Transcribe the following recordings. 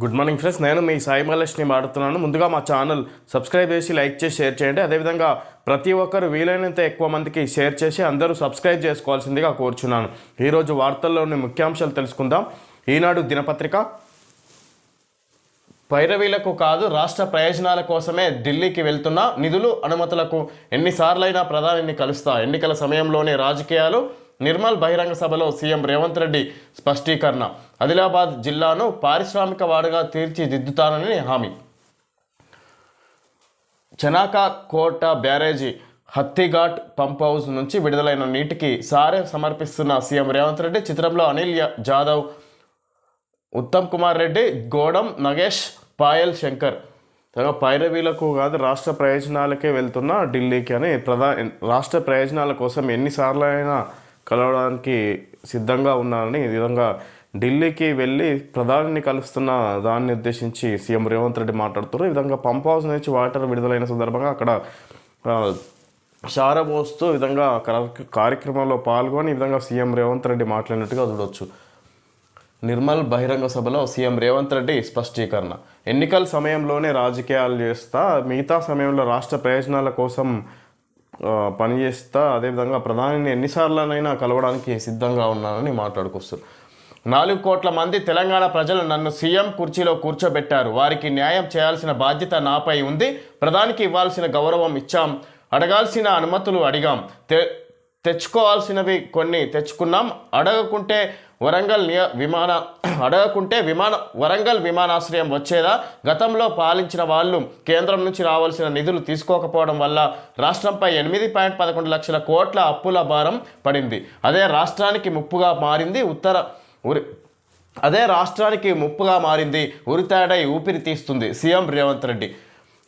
Good morning friends. నేను మీ సాయి మహాలక్ష్మి మాడుతున్నాను ముందుగా మా ఛానల్ సబ్స్క్రైబ్ చేసి లైక్ చేసి షేర్ చేయండి. అదేవిధంగా ప్రతి ఒక్కరు వీలైనంత ఎక్కువ మందికి షేర్ చేసి అందరూ సబ్స్క్రైబ్ చేసుకోవాల్సిందిగా కోరుచున్నాను. ఈరోజు వార్తల్లోని ముఖ్యాంశాలు తెలుసుకుందాం. ఈనాడు దినపత్రిక. పైరవీలకు కాదు రాష్ట్ర ప్రయోజనాల కోసమే ఢిల్లీకి వెళ్తున్న నిధులు అనుమతులకు ఎన్నిసార్లైనా ప్రధానిని కలుస్తా ఎన్నికల సమయంలోనే రాజకీయాలు నిర్మల్ బహిరంగ సభలో సీఎం రేవంత్ రెడ్డి స్పష్టీకరణ. ఆదిలాబాద్ జిల్లాను పారిశ్రామిక వాడుగా తీర్చిదిద్దుతానని హామీ. చనాకా కోట బ్యారేజీ హత్తిఘాట్ పంప్ హౌస్ నుంచి విడుదలైన నీటికి సారే సమర్పిస్తున్న సీఎం రేవంత్ రెడ్డి చిత్రంలో అనిల్ జాదవ్ ఉత్తమ్ కుమార్ రెడ్డి గోడం నగేష్ పాయల్ శంకర్. పైరవీలకు కాదు రాష్ట్ర ప్రయోజనాలకే వెళ్తున్న ఢిల్లీకి అని ప్రధాన రాష్ట్ర ప్రయోజనాల కోసం ఎన్నిసార్లు అయినా కలవడానికి సిద్ధంగా ఉన్నారని ఈ విధంగా ఢిల్లీకి వెళ్ళి ప్రధానిని కలుస్తున్న దాన్ని ఉద్దేశించి సీఎం రేవంత్ రెడ్డి మాట్లాడుతారు ఈ విధంగా పంప్ హౌస్ నుంచి వాటర్ విడుదలైన సందర్భంగా అక్కడ షారబోస్తూ విధంగా కార్య- కార్యక్రమంలో పాల్గొని ఈ విధంగా సీఎం రేవంత్ రెడ్డి మాట్లాడినట్టుగా చూడవచ్చు నిర్మల్ బహిరంగ సభలో సీఎం రేవంత్ రెడ్డి స్పష్టీకరణ. ఎన్నికల సమయంలోనే రాజకీయాలు చేస్తా మిగతా సమయంలో రాష్ట్ర ప్రయోజనాల కోసం పనిచేస్తా అదేవిధంగా ప్రధానిని ఎన్నిసార్లనైనా కలవడానికి సిద్ధంగా ఉన్నానని మాట్లాడుకొస్తారు నాలుగు కోట్ల మంది తెలంగాణ ప్రజలు నన్ను సీఎం కుర్చీలో కూర్చోబెట్టారు. వారికి న్యాయం చేయాల్సిన బాధ్యత నాపై ఉంది. ప్రధానికి ఇవ్వాల్సిన గౌరవం ఇచ్చాం. అడగాల్సిన అనుమతులు అడిగాం. తె తెచ్చుకోవాల్సినవి కొన్ని తెచ్చుకున్నాం. అడగకుంటే వరంగల్ నియ విమాన అడగకుంటే విమాన వరంగల్ విమానాశ్రయం వచ్చేదా గతంలో పాలించిన వాళ్ళు కేంద్రం నుంచి రావాల్సిన నిధులు తీసుకోకపోవడం వల్ల రాష్ట్రంపై ఎనిమిది పాయింట్ పదకొండు లక్షల కోట్ల అప్పుల భారం పడింది. అదే రాష్ట్రానికి ముప్పుగా మారింది ఉత్తర ఉరి అదే రాష్ట్రానికి ముప్పుగా మారింది ఉరితాడై ఊపిరి తీస్తుంది సీఎం రేవంత్ రెడ్డి.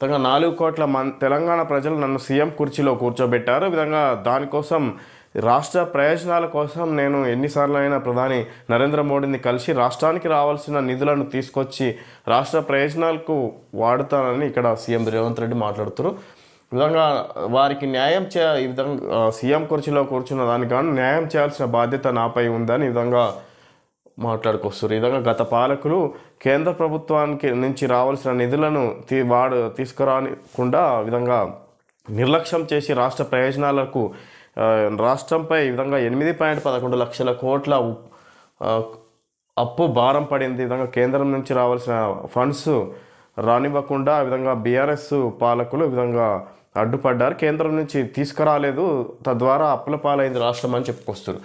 మొత్తంగా నాలుగు కోట్ల మన్ తెలంగాణ ప్రజలు నన్ను సీఎం కుర్చీలో కూర్చోబెట్టారు. విధంగా దానికోసం రాష్ట్ర ప్రయోజనాల కోసం నేను ఎన్నిసార్లు అయినా ప్రధాని నరేంద్ర మోడీని కలిసి రాష్ట్రానికి రావాల్సిన నిధులను తీసుకొచ్చి రాష్ట్ర ప్రయోజనాలకు వాడుతానని ఇక్కడ సీఎం రేవంత్ రెడ్డి మాట్లాడుతారు. విధంగా వారికి న్యాయం చే ఈ విధంగా సీఎం కుర్చీలో కూర్చున్న దానికి కానీ న్యాయం చేయాల్సిన బాధ్యత నాపై ఉందని ఈ విధంగా మాట్లాడుకొస్తారు ఈ విధంగా గత పాలకులు కేంద్ర ప్రభుత్వానికి నుంచి రావాల్సిన నిధులను తీ వాడు తీసుకురాకుండా విధంగా నిర్లక్ష్యం చేసి రాష్ట్ర ప్రయోజనాలకు రాష్ట్రంపై ఈ విధంగా ఎనిమిది పాయింట్ పదకొండు లక్షల కోట్ల అప్పు భారం పడింది. విధంగా కేంద్రం నుంచి రావాల్సిన ఫండ్స్ రానివ్వకుండా విధంగా బీఆర్ఎస్ పాలకులు విధంగా అడ్డుపడ్డారు. కేంద్రం నుంచి తీసుకురాలేదు. తద్వారా అప్పుల పాలైంది రాష్ట్రం అని చెప్పుకొస్తారు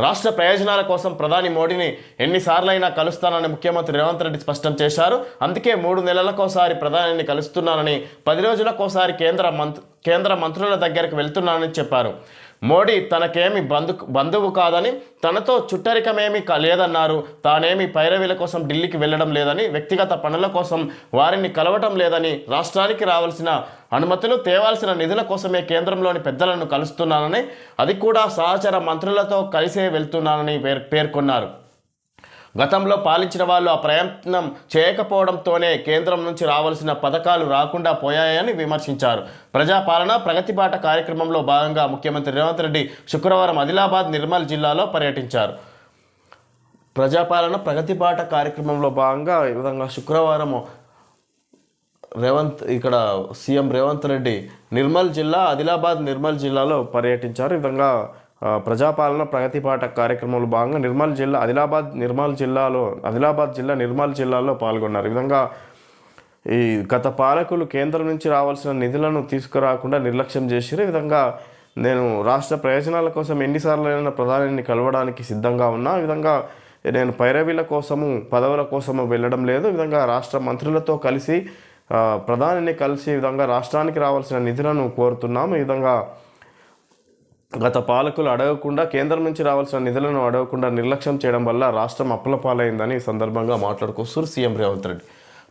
రాష్ట్ర ప్రయోజనాల కోసం ప్రధాని మోడీని ఎన్నిసార్లైనా కలుస్తానని ముఖ్యమంత్రి రేవంత్ రెడ్డి స్పష్టం చేశారు. అందుకే మూడు నెలలకోసారి ప్రధానిని కలుస్తున్నానని పది రోజులకోసారి కేంద్ర మంత్ కేంద్ర మంత్రుల దగ్గరకు వెళ్తున్నానని చెప్పారు. మోడీ తనకేమి బంధు బంధువు కాదని తనతో చుట్టరికమేమీ క- లేదన్నారు. తానేమి పైరవీల కోసం ఢిల్లీకి వెళ్ళడం లేదని వ్యక్తిగత పనుల కోసం వారిని కలవటం లేదని రాష్ట్రానికి రావాల్సిన అనుమతులు తేవాల్సిన నిధుల కోసమే కేంద్రంలోని పెద్దలను కలుస్తున్నానని అది కూడా సహచర మంత్రులతో కలిసే వెళ్తున్నానని పేర్ పేర్కొన్నారు. గతంలో పాలించిన వాళ్ళు ఆ ప్రయత్నం చేయకపోవడంతోనే కేంద్రం నుంచి రావాల్సిన పథకాలు రాకుండా పోయాయని విమర్శించారు. ప్రజాపాలన ప్రగతిబాట కార్యక్రమంలో భాగంగా ముఖ్యమంత్రి రేవంత్ రెడ్డి శుక్రవారం ఆదిలాబాద్ నిర్మల్ జిల్లాలో పర్యటించారు. ప్రజాపాలన ప్రగతిపాట కార్యక్రమంలో భాగంగా ఈ విధంగా శుక్రవారం రేవంత్ ఇక్కడ సీఎం రేవంత్ రెడ్డి నిర్మల్ జిల్లా ఆదిలాబాద్ నిర్మల్ జిల్లాలో పర్యటించారు. ఈ విధంగా ప్రజాపాలన ప్రగతి పాట కార్యక్రమంలో భాగంగా నిర్మల్ జిల్లా ఆదిలాబాద్ నిర్మల్ జిల్లాలో ఆదిలాబాద్ జిల్లా నిర్మల్ జిల్లాలో పాల్గొన్నారు. ఈ విధంగా ఈ గత పాలకులు కేంద్రం నుంచి రావాల్సిన నిధులను తీసుకురాకుండా నిర్లక్ష్యం చేశారు ఈ విధంగా నేను రాష్ట్ర ప్రయోజనాల కోసం ఎన్నిసార్లైనా ప్రధానిని కలవడానికి సిద్ధంగా ఉన్నా. ఈ విధంగా నేను పైరవీల కోసము పదవుల కోసము వెళ్ళడం లేదు. ఈ విధంగా రాష్ట్ర మంత్రులతో కలిసి ప్రధానిని కలిసి విధంగా రాష్ట్రానికి రావాల్సిన నిధులను కోరుతున్నాము. ఈ విధంగా గత పాలకులు అడగకుండా కేంద్రం నుంచి రావాల్సిన నిధులను అడగకుండా నిర్లక్ష్యం చేయడం వల్ల రాష్ట్రం అప్పుల పాలైందని ఈ సందర్భంగా మాట్లాడుకొస్తారు సీఎం రేవంత్ రెడ్డి.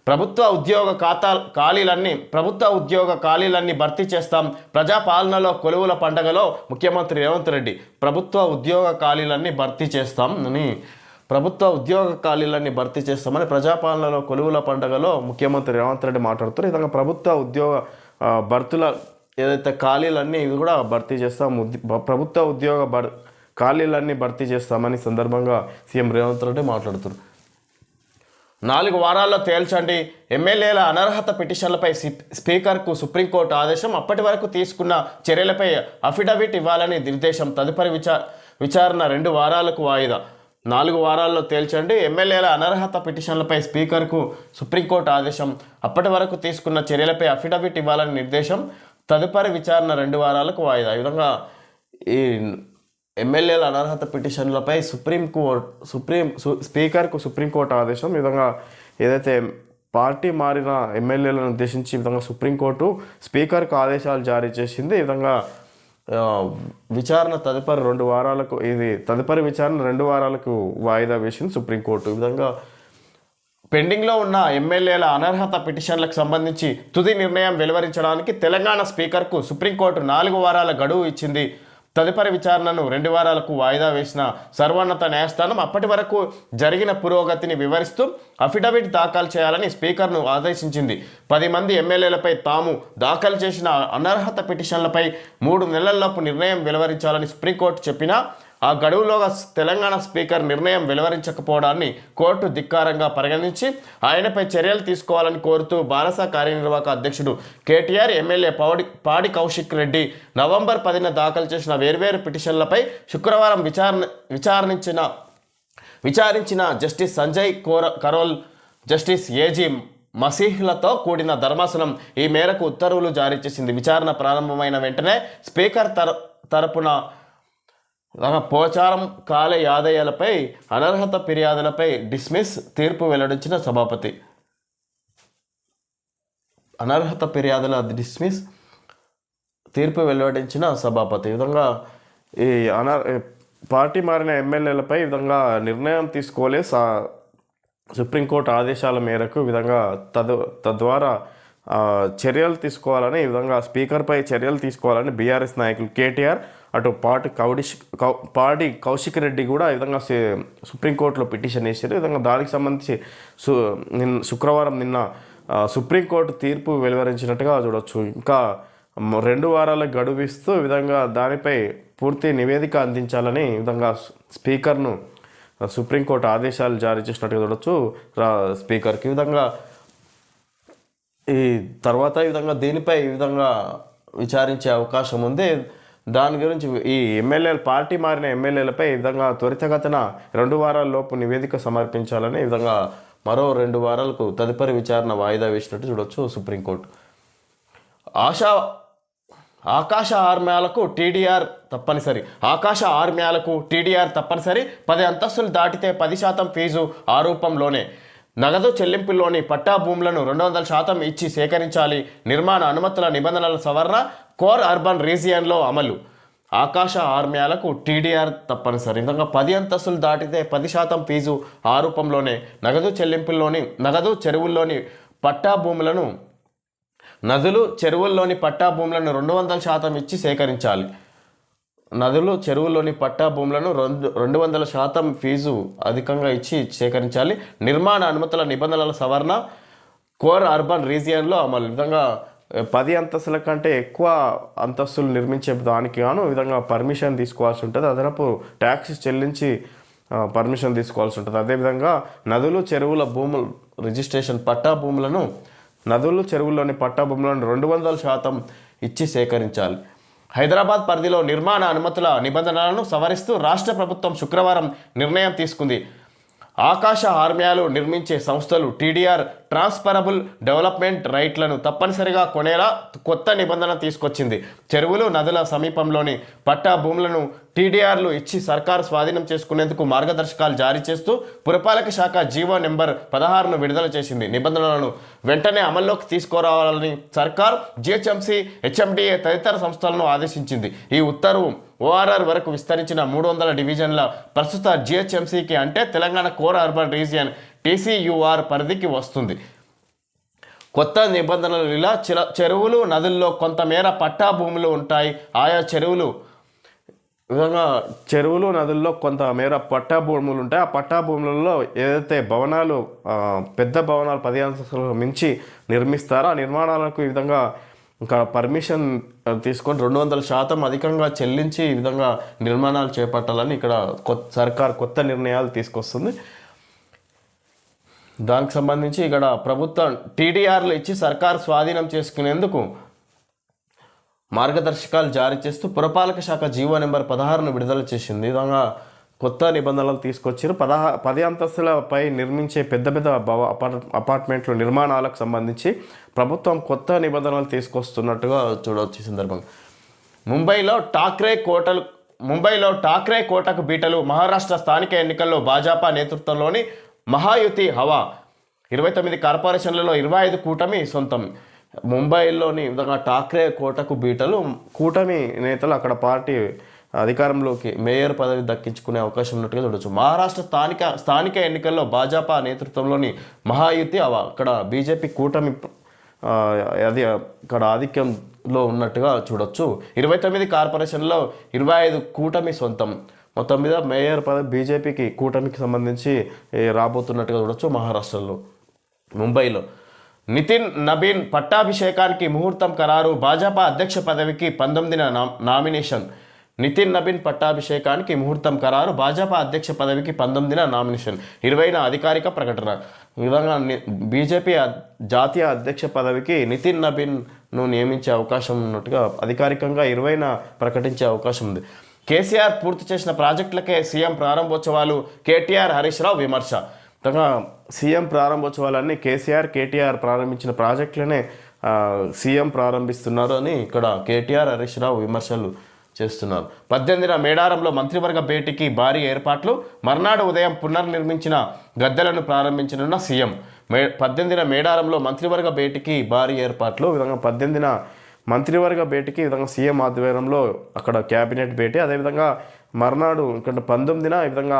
ప్రభుత్వ ఉద్యోగ ఖాతా ఖాళీలన్నీ ప్రభుత్వ ఉద్యోగ ఖాళీలన్నీ భర్తీ చేస్తాం. ప్రజాపాలనలో కొలువుల పండగలో ముఖ్యమంత్రి రేవంత్ రెడ్డి ప్రభుత్వ ఉద్యోగ ఖాళీలన్నీ భర్తీ చేస్తాం అని ప్రభుత్వ ఉద్యోగ ఖాళీలన్నీ భర్తీ చేస్తామని ప్రజాపాలనలో కొలువుల పండుగలో ముఖ్యమంత్రి రేవంత్ రెడ్డి మాట్లాడుతారు ఈ విధంగా ప్రభుత్వ ఉద్యోగ భర్తుల ఏదైతే ఖాళీలన్నీ ఇవి కూడా భర్తీ చేస్తాం ప్రభుత్వ ఉద్యోగ భర్ ఖాళీలన్నీ భర్తీ చేస్తామని సందర్భంగా సీఎం రేవంత్ రెడ్డి మాట్లాడుతారు నాలుగు వారాల్లో తేల్చండి. ఎమ్మెల్యేల అనర్హత పిటిషన్లపై స్పీకర్కు సుప్రీంకోర్టు ఆదేశం అప్పటి వరకు తీసుకున్న చర్యలపై అఫిడవిట్ ఇవ్వాలని నిర్దేశం. తదుపరి విచా విచారణ రెండు వారాలకు వాయిదా. నాలుగు వారాల్లో తేల్చండి. ఎమ్మెల్యేల అనర్హత పిటిషన్లపై స్పీకర్కు సుప్రీంకోర్టు ఆదేశం. అప్పటి వరకు తీసుకున్న చర్యలపై అఫిడవిట్ ఇవ్వాలని నిర్దేశం. తదుపరి విచారణ రెండు వారాలకు వాయిదా. ఈ విధంగా ఈ ఎమ్మెల్యేల అనర్హత పిటిషన్లపై సుప్రీంకోర్ట్ సుప్రీం సు- స్పీకర్కు సుప్రీంకోర్టు ఆదేశం ఈ విధంగా ఏదైతే పార్టీ మారిన ఎమ్మెల్యేలను ఉద్దేశించి ఈ విధంగా సుప్రీంకోర్టు స్పీకర్కు ఆదేశాలు జారీ చేసింది. ఈ విధంగా విచారణ తదుపరి రెండు వారాలకు ఇది తదుపరి విచారణ రెండు వారాలకు వాయిదా వేసింది సుప్రీంకోర్టు ఈ విధంగా పెండింగ్లో ఉన్న ఎమ్మెల్యేల అనర్హత పిటిషన్లకు సంబంధించి తుది నిర్ణయం వెలువరించడానికి తెలంగాణ స్పీకర్కు సుప్రీంకోర్టు నాలుగు వారాల గడువు ఇచ్చింది. తదుపరి విచారణను రెండు వారాలకు వాయిదా వేసిన సర్వోన్నత న్యాయస్థానం అప్పటి వరకు జరిగిన పురోగతిని వివరిస్తూ అఫిడవిట్ దాఖలు చేయాలని స్పీకర్ను ఆదేశించింది. పది మంది ఎమ్మెల్యేలపై తాము దాఖలు చేసిన అనర్హత పిటిషన్లపై మూడు నెలల్లోపు నిర్ణయం వెలువరించాలని సుప్రీంకోర్టు చెప్పినా ఆ గడువులోగా తెలంగాణ స్పీకర్ నిర్ణయం వెలువరించకపోవడాన్ని కోర్టు ధిక్కారంగా పరిగణించి ఆయనపై చర్యలు తీసుకోవాలని కోరుతూ బారస కార్యనిర్వాహక అధ్యక్షుడు కేటీఆర్ ఎమ్మెల్యే పౌడి పాడి కౌశిక్ రెడ్డి నవంబర్ పదిన దాఖలు చేసిన వేర్వేరు పిటిషన్లపై శుక్రవారం విచారణ విచారించిన విచారించిన జస్టిస్ సంజయ్ కోర కరోల్ జస్టిస్ ఏజీ మసీహ్లతో కూడిన ధర్మాసనం ఈ మేరకు ఉత్తర్వులు జారీ చేసింది. విచారణ ప్రారంభమైన వెంటనే స్పీకర్ తర తరపున పోచారం కాల యాదయ్యలపై అనర్హత ఫిర్యాదులపై డిస్మిస్ తీర్పు వెల్లడించిన సభాపతి. అనర్హత ఫిర్యాదుల డిస్మిస్ తీర్పు వెలువడించిన సభాపతి. ఈ విధంగా ఈ అనర్ పార్టీ మారిన ఎమ్మెల్యేలపై ఈ విధంగా నిర్ణయం తీసుకోలే సా సుప్రీంకోర్టు ఆదేశాల మేరకు విధంగా తదు తద్వారా చర్యలు తీసుకోవాలని ఈ విధంగా స్పీకర్పై చర్యలు తీసుకోవాలని బీఆర్ఎస్ నాయకులు కేటీఆర్ అటు పాటి కౌడిష్ కౌ పాటి కౌశిక్ రెడ్డి కూడా ఈ విధంగా సుప్రీంకోర్టులో పిటిషన్ వేసారు. ఈ విధంగా దానికి సంబంధించి సు నిన్న శుక్రవారం నిన్న సుప్రీంకోర్టు తీర్పు వెలువరించినట్టుగా చూడొచ్చు. ఇంకా రెండు వారాల గడువిస్తూ ఈ విధంగా దానిపై పూర్తి నివేదిక అందించాలని ఈ విధంగా స్పీకర్ను సుప్రీంకోర్టు ఆదేశాలు జారీ చేసినట్టుగా చూడొచ్చు. స్పీకర్కి ఈ విధంగా ఈ తర్వాత ఈ విధంగా దీనిపై ఈ విధంగా విచారించే అవకాశం ఉంది. దాని గురించి ఈ ఎమ్మెల్యేలు పార్టీ మారిన ఎమ్మెల్యేలపై ఈ విధంగా త్వరితగతిన రెండు వారాల లోపు నివేదిక సమర్పించాలని ఈ విధంగా మరో రెండు వారాలకు తదుపరి విచారణ వాయిదా వేసినట్టు చూడొచ్చు సుప్రీంకోర్టు. ఆశా ఆకాశ ఆర్మ్యాలకు టీడీఆర్ తప్పనిసరి. ఆకాశ ఆర్మ్యాలకు టీడీఆర్ తప్పనిసరి. పది అంతస్తులు దాటితే పది శాతం ఫీజు ఆరూపంలోనే. నగదు చెల్లింపుల్లోని పట్టా భూములను రెండు వందల శాతం ఇచ్చి సేకరించాలి. నిర్మాణ అనుమతుల నిబంధనల సవరణ కోర్ అర్బన్ రీజియన్లో అమలు. ఆకాశ ఆర్మ్యాలకు టీడీఆర్ తప్పనిసరి. ఇంకా పది అంతస్తులు దాటితే పది శాతం ఫీజు ఆ రూపంలోనే. నగదు చెల్లింపుల్లోని నగదు చెరువుల్లోని పట్టా భూములను నదులు చెరువుల్లోని పట్టా భూములను రెండు వందల శాతం ఇచ్చి సేకరించాలి. నదులు చెరువుల్లోని పట్టా భూములను రెండు రెండు వందల శాతం ఫీజు అధికంగా ఇచ్చి సేకరించాలి. నిర్మాణ అనుమతుల నిబంధనల సవరణ కోర్ అర్బన్ రీజియన్లో అమలు. విధంగా పది అంతస్తుల కంటే ఎక్కువ అంతస్తులు నిర్మించే దానికి గాను విధంగా పర్మిషన్ తీసుకోవాల్సి ఉంటుంది. అదనపు ట్యాక్స్ చెల్లించి పర్మిషన్ తీసుకోవాల్సి ఉంటుంది. అదేవిధంగా నదులు చెరువుల భూములు రిజిస్ట్రేషన్ పట్టా భూములను నదులు చెరువుల్లోని పట్టా భూములను రెండు వందల శాతం ఇచ్చి సేకరించాలి. హైదరాబాద్ పరిధిలో నిర్మాణ అనుమతుల నిబంధనలను సవరిస్తూ రాష్ట్ర ప్రభుత్వం శుక్రవారం నిర్ణయం తీసుకుంది. ఆకాశ హార్మ్యాలు నిర్మించే సంస్థలు టీడీఆర్ ట్రాన్స్ఫరబుల్ డెవలప్మెంట్ రైట్లను తప్పనిసరిగా కొనేలా కొత్త నిబంధన తీసుకొచ్చింది. చెరువులు నదుల సమీపంలోని పట్టా భూములను టీడీఆర్లు ఇచ్చి సర్కారు స్వాధీనం చేసుకునేందుకు మార్గదర్శకాలు జారీ చేస్తూ పురపాలక శాఖ జీవో నెంబర్ పదహారును విడుదల చేసింది. నిబంధనలను వెంటనే అమల్లోకి తీసుకురావాలని సర్కార్ జిహెచ్ఎంసీ హెచ్ఎండిఏ తదితర సంస్థలను ఆదేశించింది. ఈ ఉత్తర్వు ఓఆర్ఆర్ వరకు విస్తరించిన మూడు వందల డివిజన్ల ప్రస్తుత జిహెచ్ఎంసీకి అంటే Telangana core urban region PCUR పరిధికి వస్తుంది. కొత్త నిబంధనలు ఇలా చిర చెరువులు నదుల్లో కొంతమేర పట్టా భూములు ఉంటాయి. ఆయా చెరువులు విధంగా చెరువులు నదుల్లో కొంతమేర పట్టా భూములు ఉంటాయి. ఆ పట్టా భూములలో ఏదైతే భవనాలు పెద్ద భవనాలు పది అంతస్తులకు మించి నిర్మిస్తారో ఆ నిర్మాణాలకు ఈ విధంగా ఇంకా పర్మిషన్ తీసుకొని రెండు వందల శాతం అధికంగా చెల్లించి ఈ విధంగా నిర్మాణాలు చేపట్టాలని ఇక్కడ కొత్త సర్కార్ కొత్త నిర్ణయాలు తీసుకొస్తుంది. దానికి సంబంధించి ఇక్కడ ప్రభుత్వం టీడీఆర్లు ఇచ్చి సర్కారు స్వాధీనం చేసుకునేందుకు మార్గదర్శకాలు జారీ చేస్తూ పురపాలక శాఖ జీవో నెంబర్ పదహారును విడుదల చేసింది. విధంగా కొత్త నిబంధనలు తీసుకొచ్చారు. పదహా పది అంతస్తులపై నిర్మించే పెద్ద పెద్ద భవ అపార్ట్ నిర్మాణాలకు సంబంధించి ప్రభుత్వం కొత్త నిబంధనలు తీసుకొస్తున్నట్టుగా చూడవచ్చు సందర్భంగా. ముంబైలో ఠాక్రే కోటలు ముంబైలో ఠాక్రే కోటకు బీటలు మహారాష్ట్ర స్థానిక ఎన్నికల్లో భాజపా నేతృత్వంలోని మహాయుతి హవా. ఇరవై తొమ్మిది కార్పొరేషన్లలో ఇరవై ఐదు కూటమి సొంతం. ముంబైలోని విధంగా ఠాక్రే కోటకు బీటలు కూటమి నేతలు అక్కడ పార్టీ అధికారంలోకి మేయర్ పదవి దక్కించుకునే అవకాశం ఉన్నట్టుగా చూడొచ్చు. మహారాష్ట్ర స్థానిక స్థానిక ఎన్నికల్లో భాజపా నేతృత్వంలోని మహాయుతి హవా. అక్కడ బీజేపీ కూటమి అది ఇక్కడ ఆధిక్యంలో ఉన్నట్టుగా చూడొచ్చు. ఇరవై తొమ్మిది కార్పొరేషన్లో ఇరవై ఐదు కూటమి సొంతం. మొత్తం మీద మేయర్ పద బీజేపీకి కూటమికి సంబంధించి రాబోతున్నట్టుగా చూడొచ్చు మహారాష్ట్రలో ముంబైలో. నితిన్ నబీన్ పట్టాభిషేకానికి ముహూర్తం ఖరారు భాజపా అధ్యక్ష పదవికి పంతొమ్మిదిన నామినేషన్. నితిన్ నబీన్ పట్టాభిషేకానికి ముహూర్తం ఖరారు భాజపా అధ్యక్ష పదవికి పంతొమ్మిదిన నామినేషన్. ఇరవైన అధికారిక ప్రకటన. ఈ విధంగా బీజేపీ జాతీయ అధ్యక్ష పదవికి నితిన్ నబీన్ను నియమించే అవకాశం ఉన్నట్టుగా అధికారికంగా ఇరవైన ప్రకటించే అవకాశం ఉంది. కేసీఆర్ పూర్తి చేసిన ప్రాజెక్టులకే సీఎం ప్రారంభోత్సవాలు కేటీఆర్ హరీష్ రావు విమర్శ. విధంగా సీఎం ప్రారంభోత్సవాలన్నీ కేసీఆర్ కేటీఆర్ ప్రారంభించిన ప్రాజెక్టులనే సీఎం ప్రారంభిస్తున్నారు అని ఇక్కడ కేటీఆర్ హరీష్ రావు విమర్శలు చేస్తున్నారు. పద్దెనిమిదిన మేడారంలో మంత్రివర్గ భేటీకి భారీ ఏర్పాట్లు మర్నాడు ఉదయం పునర్నిర్మించిన గద్దెలను ప్రారంభించనున్న సీఎం. మే పద్దెనిమిదిన మేడారంలో మంత్రివర్గ భేటీకి భారీ ఏర్పాట్లు విధంగా పద్దెనిమిదిన మంత్రివర్గ భేటీకి ఈ విధంగా సీఎం ఆధ్వర్యంలో అక్కడ క్యాబినెట్ భేటీ అదేవిధంగా మర్నాడు ఇక్కడ పంతొమ్మిదిన ఈ విధంగా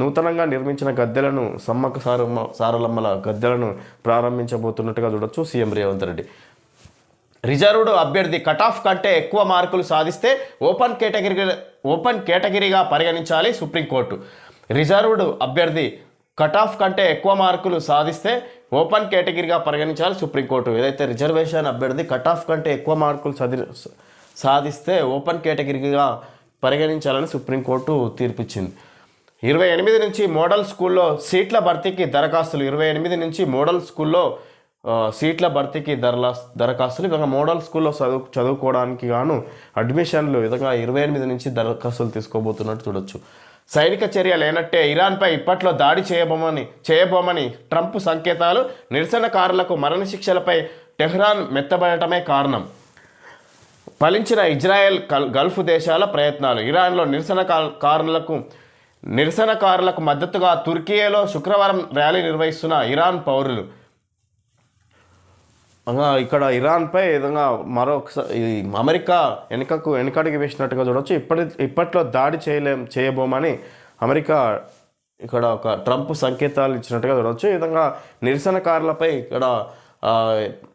నూతనంగా నిర్మించిన గద్దెలను సమ్మక్క సారమ్మ సారలమ్మల గద్దెలను ప్రారంభించబోతున్నట్టుగా చూడొచ్చు సీఎం రేవంత్ రెడ్డి. రిజర్వ్డ్ అభ్యర్థి కటాఫ్ కంటే ఎక్కువ మార్కులు సాధిస్తే ఓపెన్ కేటగిరీ ఓపెన్ కేటగిరీగా పరిగణించాలి సుప్రీంకోర్టు. రిజర్వ్డ్ అభ్యర్థి కటాఫ్ కంటే ఎక్కువ మార్కులు సాధిస్తే ఓపెన్ కేటగిరీగా పరిగణించాలి సుప్రీంకోర్టు. ఏదైతే రిజర్వేషన్ అభ్యర్థి కట్ ఆఫ్ కంటే ఎక్కువ మార్కులు చది సాధిస్తే ఓపెన్ కేటగిరీగా పరిగణించాలని సుప్రీంకోర్టు తీర్పిచ్చింది. ఇరవై ఎనిమిది నుంచి మోడల్ స్కూల్లో సీట్ల భర్తీకి దరఖాస్తులు ఇరవై ఎనిమిది నుంచి మోడల్ స్కూల్లో సీట్ల భర్తీకి దరలా దరఖాస్తులు విధంగా మోడల్ స్కూల్లో చదువు చదువుకోవడానికి గాను అడ్మిషన్లు విధంగా ఇరవై ఎనిమిది నుంచి దరఖాస్తులు తీసుకోబోతున్నట్టు చూడొచ్చు. సైనిక చర్య లేనట్టే ఇరాన్పై ఇప్పట్లో దాడి చేయబోమని చేయబోమని ట్రంప్ సంకేతాలు నిరసనకారులకు మరణశిక్షలపై టెహ్రాన్ మెత్తబడటమే కారణం. ఫలించిన ఇజ్రాయెల్ కల్- గల్ఫ్ దేశాల ప్రయత్నాలు. ఇరాన్లో నిరసనకారులకు నిరసనకారులకు మద్దతుగా తుర్కియేలో శుక్రవారం ర్యాలీ నిర్వహిస్తున్న ఇరాన్ పౌరులు. ఇక్కడ ఇరాన్పై విధంగా మరొకసారి అమెరికా వెనుకకు వెనుకడికి వేసినట్టుగా చూడవచ్చు ఇప్పటి ఇప్పట్లో దాడి చేయలేం చేయబోమని అమెరికా ఇక్కడ ఒక ట్రంప్ సంకేతాలు ఇచ్చినట్టుగా చూడవచ్చు ఈ విధంగా నిరసనకారులపై ఇక్కడ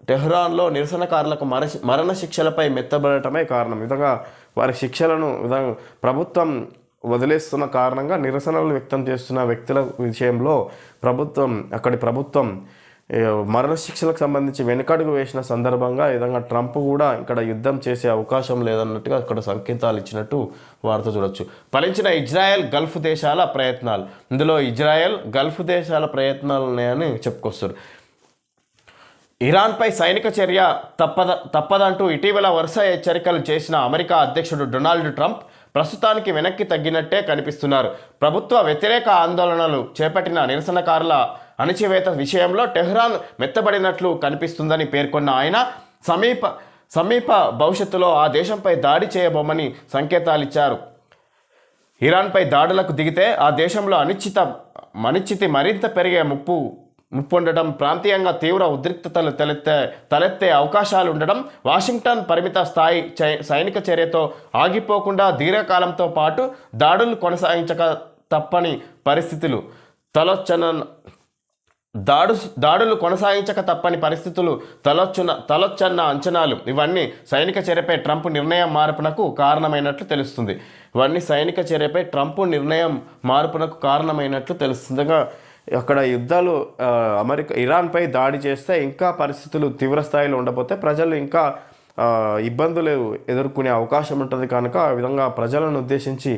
టెహ్రాన్లో నిరసనకారులకు మర మరణ శిక్షలపై మెత్తబడటమే కారణం. విధంగా వారి శిక్షలను విధంగా ప్రభుత్వం వదిలేస్తున్న కారణంగా నిరసనలు వ్యక్తం చేస్తున్న వ్యక్తుల విషయంలో ప్రభుత్వం అక్కడి ప్రభుత్వం మరణశిక్షలకు సంబంధించి వెనుకడుగు వేసిన సందర్భంగా విధంగా ట్రంప్ కూడా ఇక్కడ యుద్ధం చేసే అవకాశం లేదన్నట్టుగా అక్కడ సంకేతాలు ఇచ్చినట్టు వార్త చూడొచ్చు. ఫలించిన ఇజ్రాయెల్ గల్ఫ్ దేశాల ప్రయత్నాలు. ఇందులో ఇజ్రాయెల్ గల్ఫ్ దేశాల ప్రయత్నాలు ఉన్నాయని చెప్పుకొస్తారు. ఇరాన్పై సైనిక చర్య తప్పద తప్పదంటూ ఇటీవల వరుస హెచ్చరికలు చేసిన అమెరికా అధ్యక్షుడు డొనాల్డ్ ట్రంప్ ప్రస్తుతానికి వెనక్కి తగ్గినట్టే కనిపిస్తున్నారు. ప్రభుత్వ వ్యతిరేక ఆందోళనలు చేపట్టిన నిరసనకారుల అణచివేత విషయంలో టెహ్రాన్ మెత్తబడినట్లు కనిపిస్తుందని పేర్కొన్న ఆయన సమీప సమీప భవిష్యత్తులో ఆ దేశంపై దాడి చేయబోమని సంకేతాలిచ్చారు. ఇరాన్పై దాడులకు దిగితే ఆ దేశంలో అనిశ్చిత అనిశ్చితి మరింత పెరిగే ముప్పు ముప్పుండడం ప్రాంతీయంగా తీవ్ర ఉద్రిక్తతలు తలెత్తే తలెత్తే అవకాశాలు ఉండడం వాషింగ్టన్ పరిమిత స్థాయి చై- సైనిక చర్యతో ఆగిపోకుండా దీర్ఘకాలంతో పాటు దాడులు కొనసాగించక తప్పని పరిస్థితులు తలొచ్చన దాడు దాడులు కొనసాగించక తప్పని పరిస్థితులు తలొచ్చున తలొచ్చన్న అంచనాలు. ఇవన్నీ సైనిక చర్యపై ట్రంప్ నిర్ణయం మార్పునకు కారణమైనట్లు తెలుస్తుంది. ఇవన్నీ సైనిక చర్యపై ట్రంప్ నిర్ణయం మార్పునకు కారణమైనట్లు తెలుస్తుంది అక్కడ యుద్ధాలు అమెరికా ఇరాన్పై దాడి చేస్తే ఇంకా పరిస్థితులు తీవ్ర స్థాయిలో ఉండబోతే ప్రజలు ఇంకా ఇబ్బందులు ఎదుర్కొనే అవకాశం ఉంటుంది కనుక ఆ విధంగా ప్రజలను ఉద్దేశించి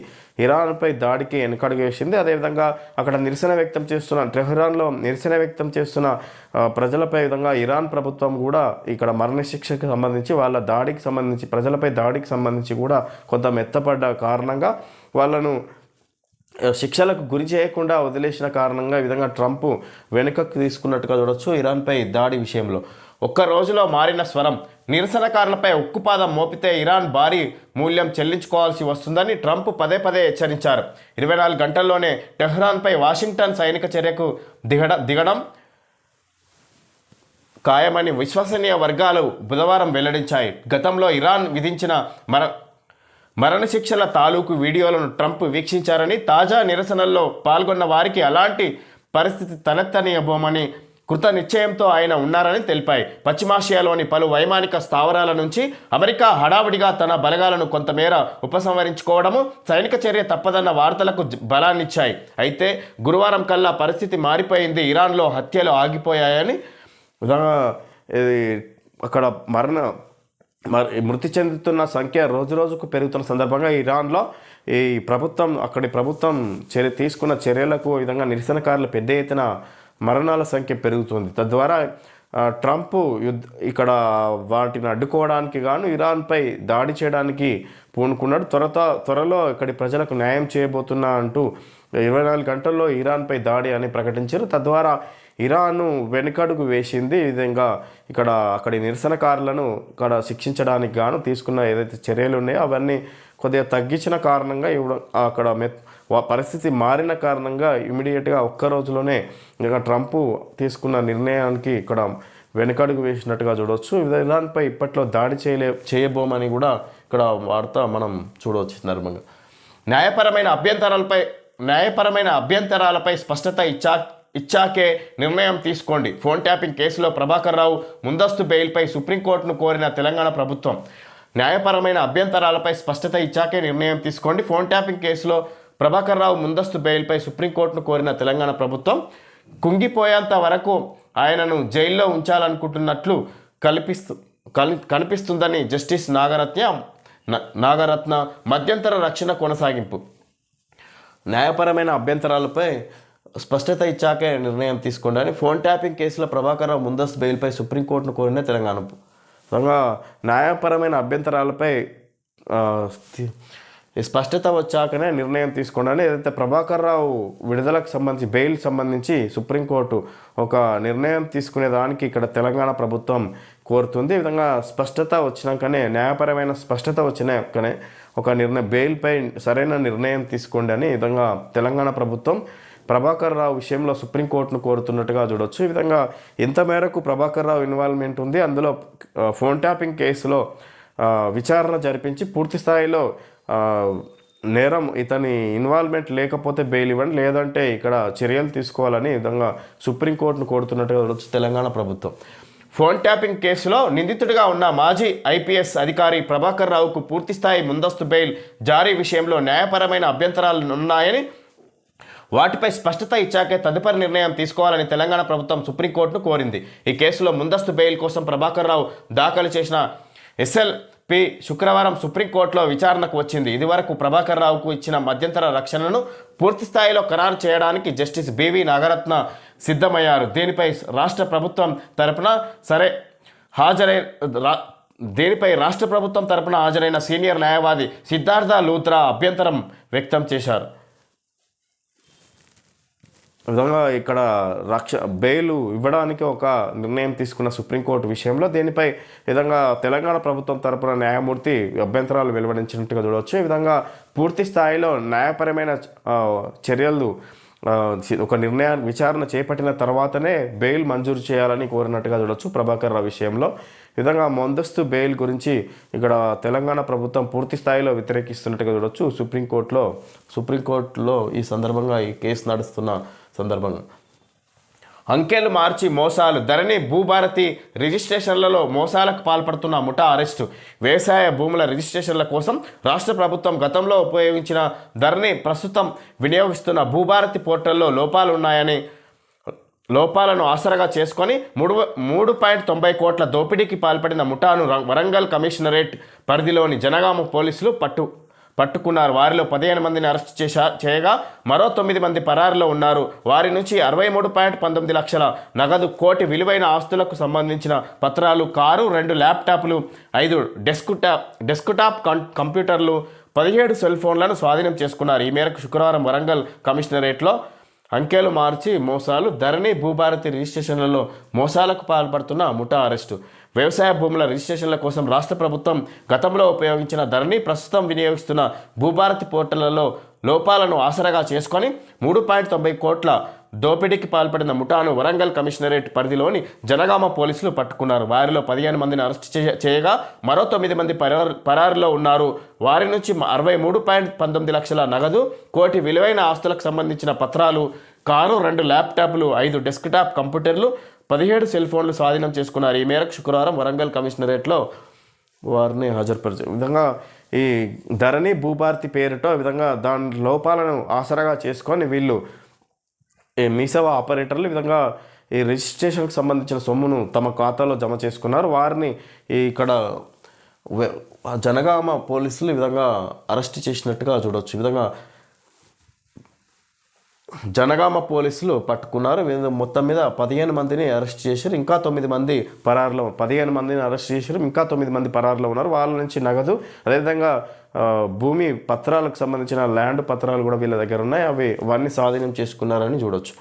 ఇరాన్పై దాడికి వెనకడుగు వేసింది. అదేవిధంగా అక్కడ నిరసన వ్యక్తం చేస్తున్న టెహ్రాన్లో నిరసన వ్యక్తం చేస్తున్న ప్రజలపై విధంగా ఇరాన్ ప్రభుత్వం కూడా ఇక్కడ మరణశిక్షకు సంబంధించి వాళ్ళ దాడికి సంబంధించి ప్రజలపై దాడికి సంబంధించి కూడా కొంత మెత్తపడ్డ కారణంగా వాళ్ళను శిక్షలకు గురి చేయకుండా వదిలేసిన కారణంగా ఈ విధంగా ట్రంప్ వెనుకకు తీసుకున్నట్టుగా చూడొచ్చు ఇరాన్పై దాడి విషయంలో. ఒక్క రోజులో మారిన స్వరం. నిరసనకారులపై ఉక్కుపాదం మోపితే ఇరాన్ భారీ మూల్యం చెల్లించుకోవాల్సి వస్తుందని ట్రంప్ పదే పదే హెచ్చరించారు. ఇరవై నాలుగు గంటల్లోనే టెహ్రాన్పై వాషింగ్టన్ సైనిక చర్యకు దిగడ దిగడం ఖాయమని విశ్వసనీయ వర్గాలు బుధవారం వెల్లడించాయి. గతంలో ఇరాన్ విధించిన మర మరణశిక్షల తాలూకు వీడియోలను ట్రంప్ వీక్షించారని తాజా నిరసనల్లో పాల్గొన్న వారికి అలాంటి పరిస్థితి తలెత్తనీయబోమని కృత నిశ్చయంతో ఆయన ఉన్నారని తెలిపాయి. పశ్చిమాసియాలోని పలు వైమానిక స్థావరాల నుంచి అమెరికా హడావిడిగా తన బలగాలను కొంతమేర ఉపసంహరించుకోవడము సైనిక చర్య తప్పదన్న వార్తలకు బలాన్నిచ్చాయి. అయితే గురువారం కల్లా పరిస్థితి మారిపోయింది. ఇరాన్లో హత్యలు ఆగిపోయాయని అక్కడ మరణ మృతి చెందుతున్న సంఖ్య రోజు రోజుకు పెరుగుతున్న సందర్భంగా ఇరాన్లో ఈ ప్రభుత్వం అక్కడి ప్రభుత్వం చర్య తీసుకున్న చర్యలకు విధంగా నిరసనకారులు పెద్ద ఎత్తున మరణాల సంఖ్య పెరుగుతుంది. తద్వారా ట్రంప్ యుద్ధ ఇక్కడ వాటిని అడ్డుకోవడానికి గాను ఇరాన్పై దాడి చేయడానికి పూనుకున్నాడు. త్వరత త్వరలో ఇక్కడి ప్రజలకు న్యాయం చేయబోతున్నా అంటూ ఇరవై నాలుగు గంటల్లో ఇరాన్పై దాడి అని ప్రకటించారు. తద్వారా ఇరాన్ వెనుకడుగు వేసింది. ఈ విధంగా ఇక్కడ అక్కడి నిరసనకారులను ఇక్కడ శిక్షించడానికి గాను తీసుకున్న ఏదైతే చర్యలు ఉన్నాయో అవన్నీ కొద్దిగా తగ్గించిన కారణంగా ఇవ్వడం అక్కడ మె పరిస్థితి మారిన కారణంగా ఇమీడియట్గా ఒక్క రోజులోనే ఇక ట్రంప్ తీసుకున్న నిర్ణయానికి ఇక్కడ వెనుకడుగు వేసినట్టుగా చూడవచ్చు ఇరాన్పై ఇప్పట్లో దాడి చేయలే చేయబోమని కూడా ఇక్కడ వార్త మనం చూడవచ్చు సందర్భంగా. న్యాయపరమైన అభ్యంతరాలపై న్యాయపరమైన అభ్యంతరాలపై స్పష్టత ఇచ్చా ఇచ్చాకే నిర్ణయం తీసుకోండి. ఫోన్ ట్యాపింగ్ కేసులో ప్రభాకర్ రావు ముందస్తు బెయిల్పై సుప్రీంకోర్టును కోరిన తెలంగాణ ప్రభుత్వం. న్యాయపరమైన అభ్యంతరాలపై స్పష్టత ఇచ్చాకే నిర్ణయం తీసుకోండి. ఫోన్ ట్యాపింగ్ కేసులో ప్రభాకర్ రావు ముందస్తు బెయిల్పై సుప్రీంకోర్టును కోరిన తెలంగాణ ప్రభుత్వం కుంగిపోయేంత వరకు ఆయనను జైల్లో ఉంచాలనుకుంటున్నట్లు కల్పిస్తూ కల్ కనిపిస్తుందని జస్టిస్ నాగరత్న నాగరత్న మధ్యంతర రక్షణ కొనసాగింపు. న్యాయపరమైన అభ్యంతరాలపై స్పష్టత ఇచ్చాకే నిర్ణయం తీసుకోండి అని ఫోన్ ట్యాపింగ్ కేసులో ప్రభాకర్ రావు ముందస్తు బెయిల్పై సుప్రీంకోర్టును కోరిన తెలంగాణ న్యాయపరమైన అభ్యంతరాలపై స్పష్టత వచ్చాకనే నిర్ణయం తీసుకోండి ఏదైతే ప్రభాకర్ రావు విడుదలకు సంబంధించి బెయిల్ సంబంధించి సుప్రీంకోర్టు ఒక నిర్ణయం తీసుకునే దానికి ఇక్కడ తెలంగాణ ప్రభుత్వం కోరుతుంది. ఈ విధంగా స్పష్టత వచ్చినాకనే న్యాయపరమైన స్పష్టత వచ్చినాకనే ఒక నిర్ణయం బెయిల్పై సరైన నిర్ణయం తీసుకోండి అని ఈ విధంగా తెలంగాణ ప్రభుత్వం ప్రభాకర్ రావు విషయంలో సుప్రీంకోర్టును కోరుతున్నట్టుగా చూడొచ్చు. ఈ విధంగా ఎంత మేరకు ప్రభాకర్ రావు ఇన్వాల్వ్మెంట్ ఉంది. అందులో ఫోన్ ట్యాపింగ్ కేసులో విచారణ జరిపించి పూర్తి స్థాయిలో నేరం ఇతని ఇన్వాల్వ్మెంట్ లేకపోతే బెయిల్ ఇవ్వండి. లేదంటే ఇక్కడ చర్యలు తీసుకోవాలని విధంగా సుప్రీంకోర్టును కోరుతున్నట్టుగా చూడొచ్చు తెలంగాణ ప్రభుత్వం. ఫోన్ ట్యాపింగ్ కేసులో నిందితుడిగా ఉన్న మాజీ ఐపీఎస్ అధికారి ప్రభాకర్ రావుకు పూర్తిస్థాయి ముందస్తు బెయిల్ జారీ విషయంలో న్యాయపరమైన అభ్యంతరాలు ఉన్నాయని వాటిపై స్పష్టత ఇచ్చాకే తదుపరి నిర్ణయం తీసుకోవాలని తెలంగాణ ప్రభుత్వం సుప్రీంకోర్టును కోరింది. ఈ కేసులో ముందస్తు బెయిల్ కోసం ప్రభాకర్ రావు దాఖలు చేసిన ఎస్ఎల్పి శుక్రవారం సుప్రీంకోర్టులో విచారణకు వచ్చింది. ఇదివరకు ప్రభాకర్ రావుకు ఇచ్చిన మధ్యంతర రక్షణను పూర్తి స్థాయిలో ఖరారు చేయడానికి జస్టిస్ బివి నాగరత్న సిద్ధమయ్యారు. దీనిపై రాష్ట్ర ప్రభుత్వం తరపున సరే హాజరై రా దీనిపై రాష్ట్ర ప్రభుత్వం తరపున హాజరైన సీనియర్ న్యాయవాది సిద్ధార్థ లూత్రా అభ్యంతరం వ్యక్తం చేశారు. విధంగా ఇక్కడ రక్ష బెయిల్ ఇవ్వడానికి ఒక నిర్ణయం తీసుకున్న సుప్రీంకోర్టు విషయంలో దీనిపై విధంగా తెలంగాణ ప్రభుత్వం తరపున న్యాయమూర్తి అభ్యంతరాలు వెలువడించినట్టుగా చూడవచ్చు. ఈ విధంగా పూర్తి స్థాయిలో న్యాయపరమైన చర్యలు ఒక నిర్ణయ విచారణ చేపట్టిన తర్వాతనే బెయిల్ మంజూరు చేయాలని కోరినట్టుగా చూడొచ్చు ప్రభాకర్ రావు విషయంలో. విధంగా ముందస్తు బెయిల్ గురించి ఇక్కడ తెలంగాణ ప్రభుత్వం పూర్తి స్థాయిలో వ్యతిరేకిస్తున్నట్టుగా చూడొచ్చు సుప్రీంకోర్టులో సుప్రీంకోర్టులో ఈ సందర్భంగా ఈ కేసు నడుస్తున్న సందర్భంగా అంకెలు మార్చి మోసాలు. ధరణి భూభారతి రిజిస్ట్రేషన్లలో మోసాలకు పాల్పడుతున్న ముఠా అరెస్టు. వ్యవసాయ భూముల రిజిస్ట్రేషన్ల కోసం రాష్ట్ర ప్రభుత్వం గతంలో ఉపయోగించిన ధరణి ప్రస్తుతం వినియోగిస్తున్న భూభారతి పోర్టల్లో లోపాలు ఉన్నాయని లోపాలను ఆసరగా చేసుకొని మూడు మూడు పాయింట్ తొంభై కోట్ల దోపిడీకి పాల్పడిన ముఠాను వరంగల్ కమిషనరేట్ పరిధిలోని జనగామ పోలీసులు పట్టు పట్టుకున్నారు. వారిలో పదిహేను మందిని అరెస్ట్ చేశా చేయగా మరో తొమ్మిది మంది పరారులో ఉన్నారు. వారి నుంచి అరవై మూడు పాయింట్ పంతొమ్మిది లక్షల నగదు కోటి విలువైన ఆస్తులకు సంబంధించిన పత్రాలు కారు రెండు ల్యాప్టాప్లు ఐదు డెస్క్టాప్ డెస్క్టాప్ కం కంప్యూటర్లు పదిహేడు సెల్ ఫోన్లను స్వాధీనం చేసుకున్నారు. ఈ మేరకు శుక్రవారం వరంగల్ కమిషనరేట్లో అంకెలు మార్చి మోసాలు ధరణి భూభారతి రిజిస్ట్రేషన్లలో మోసాలకు పాల్పడుతున్న ముఠా అరెస్టు. వ్యవసాయ భూముల రిజిస్ట్రేషన్ల కోసం రాష్ట్ర ప్రభుత్వం గతంలో ఉపయోగించిన ధరణి ప్రస్తుతం వినియోగిస్తున్న భూభారతి పోర్టళ్ళలో లోపాలను ఆసరాగా చేసుకొని మూడు పాయింట్ తొంభై కోట్ల దోపిడీకి పాల్పడిన ముఠాను వరంగల్ కమిషనరేట్ పరిధిలోని జనగామ పోలీసులు పట్టుకున్నారు. వారిలో పదిహేను మందిని అరెస్ట్ చేయ- చేయగా మరో తొమ్మిది మంది పరారులో ఉన్నారు. వారి నుంచి అరవై మూడు పాయింట్ పంతొమ్మిది లక్షల నగదు కోటి విలువైన ఆస్తులకు సంబంధించిన పత్రాలు కారు రెండు ల్యాప్టాప్లు ఐదు డెస్క్టాప్ కంప్యూటర్లు పదిహేడు సెల్ ఫోన్లు స్వాధీనం చేసుకున్నారు. ఈ మేరకు శుక్రవారం వరంగల్ కమిషనరేట్లో వారిని హాజరుపరిచారు విధంగా ఈ ధరణి భూభారతి పేరుతో విధంగా దాని లోపాలను ఆసరాగా చేసుకొని వీళ్ళు మీసేవ ఆపరేటర్లు ఈ విధంగా ఈ రిజిస్ట్రేషన్కి సంబంధించిన సొమ్మును తమ ఖాతాలో జమ చేసుకున్నారు. వారిని ఇక్కడ జనగామ పోలీసులు ఈ విధంగా అరెస్ట్ చేసినట్టుగా చూడవచ్చు ఈ విధంగా జనగామ పోలీసులు పట్టుకున్నారు. మొత్తం మీద పదిహేను మందిని అరెస్ట్ చేశారు. ఇంకా తొమ్మిది మంది పరారులో పదిహేను మందిని అరెస్ట్ చేశారు. ఇంకా తొమ్మిది మంది పరారులో ఉన్నారు. వాళ్ళ నుంచి నగదు అదేవిధంగా భూమి పత్రాలకు సంబంధించిన ల్యాండ్ పత్రాలు కూడా వీళ్ళ దగ్గర ఉన్నాయి. అవి వారిని స్వాధీనం చేసుకున్నారని చూడొచ్చు.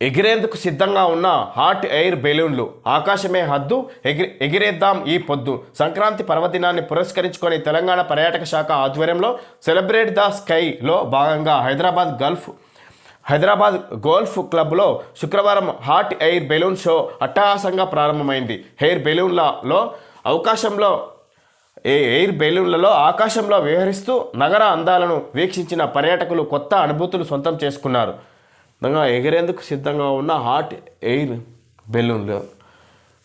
ఎగిరేందుకు సిద్ధంగా ఉన్న హాట్ ఎయిర్ బెలూన్లు ఆకాశమే హద్దు ఎగిరి ఎగిరేద్దాం ఈ పొద్దు. సంక్రాంతి పర్వదినాన్ని పురస్కరించుకొని తెలంగాణ పర్యాటక శాఖ ఆధ్వర్యంలో సెలబ్రేట్ ద స్కైలో భాగంగా హైదరాబాద్ గల్ఫ్ హైదరాబాద్ గోల్ఫ్ క్లబ్లో శుక్రవారం హాట్ ఎయిర్ బెలూన్ షో అట్టహాసంగా ప్రారంభమైంది. ఎయిర్ బెలూన్లలో అవకాశంలో ఏ ఎయిర్ బెలూన్లలో ఆకాశంలో విహరిస్తూ నగర అందాలను వీక్షించిన పర్యాటకులు కొత్త అనుభూతులు సొంతం చేసుకున్నారు. విధంగా ఎగిరేందుకు సిద్ధంగా ఉన్న హాట్ ఎయిర్ బెలూన్లు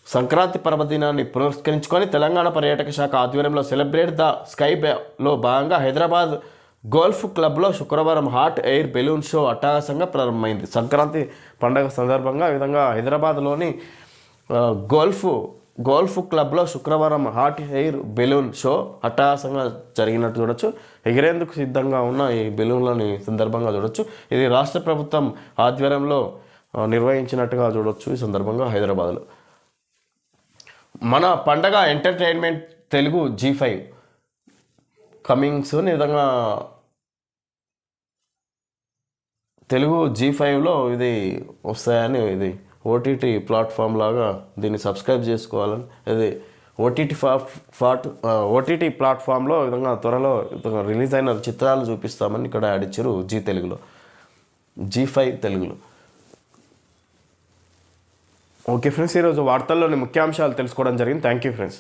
సంక్రాంతి పర్వదినాన్ని పురస్కరించుకొని తెలంగాణ పర్యాటక శాఖ ఆధ్వర్యంలో సెలబ్రేట్ ద స్కై లో భాగంగా హైదరాబాద్ గోల్ఫ్ క్లబ్లో శుక్రవారం హాట్ ఎయిర్ బెలూన్ షో అట్టహాసంగా ప్రారంభమైంది. సంక్రాంతి పండుగ సందర్భంగా ఈ విధంగా హైదరాబాద్లోని గోల్ఫ్ గోల్ఫ్ క్లబ్లో శుక్రవారం హాట్ ఎయిర్ బెలూన్ షో అట్టహాసంగా జరిగినట్టు చూడొచ్చు. ఎగిరేందుకు సిద్ధంగా ఉన్న ఈ బెలూన్లని సందర్భంగా చూడొచ్చు. ఇది రాష్ట్ర ప్రభుత్వం ఆధ్వర్యంలో నిర్వహించినట్టుగా చూడొచ్చు ఈ సందర్భంగా హైదరాబాద్లో. మన పండగ entertainment Telugu Zee five coming soon ఈ విధంగా తెలుగు జీ ఫైవ్లో ఇది వస్తాయని ఇది ఓటీటీ ప్లాట్ఫామ్ లాగా దీన్ని సబ్స్క్రైబ్ చేసుకోవాలని అది ఓటీటీ ఫా ఫాట్ ఓటీటీ ప్లాట్ఫామ్లో విధంగా త్వరలో రిలీజ్ అయిన చిత్రాలు చూపిస్తామని ఇక్కడ యాడ్ ఇచ్చారు జీ తెలుగులో. జీ ఫైవ్ తెలుగులో. ఓకే ఫ్రెండ్స్ ఈరోజు వార్తల్లోని ముఖ్యాంశాలు తెలుసుకోవడం జరిగింది. Thank you friends.